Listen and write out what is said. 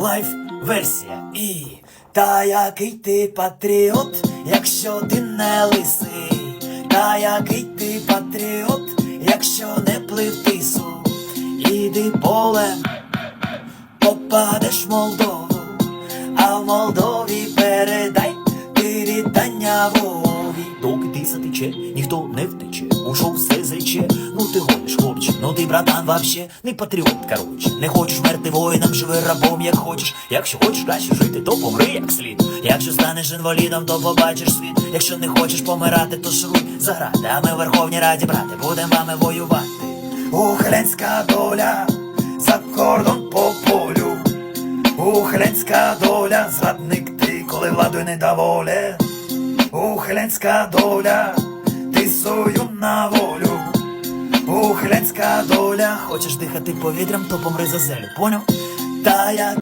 лайф версія і та який ти патріот, якщо ти не лисий, та який ти патріот, якщо не плив тису, іди полем, попадеш в Молдову, а в Молдові передай ти вітання Вові. Доки тиса тече, ніхто не втече, ушов все зрече. Ну ти братан вообще не патріот, короче. Не хочеш мерти воїном, живи рабом, як хочеш. Якщо хочеш краще жити, то помри як слід. Якщо станеш інвалідом, то побачиш світ. Якщо не хочеш помирати, то шуруй за грати. А ми в Верховній Раді, брати, будемо вами воювати. Ухилянська доля за кордон по полю. Ухилянська доля, зрадник ти, коли владою недоволен. Ухилянська доля, ти сою на волю. Ухилянська доля, хочеш дихати повітрям, то помри за зелю, поняв? Та я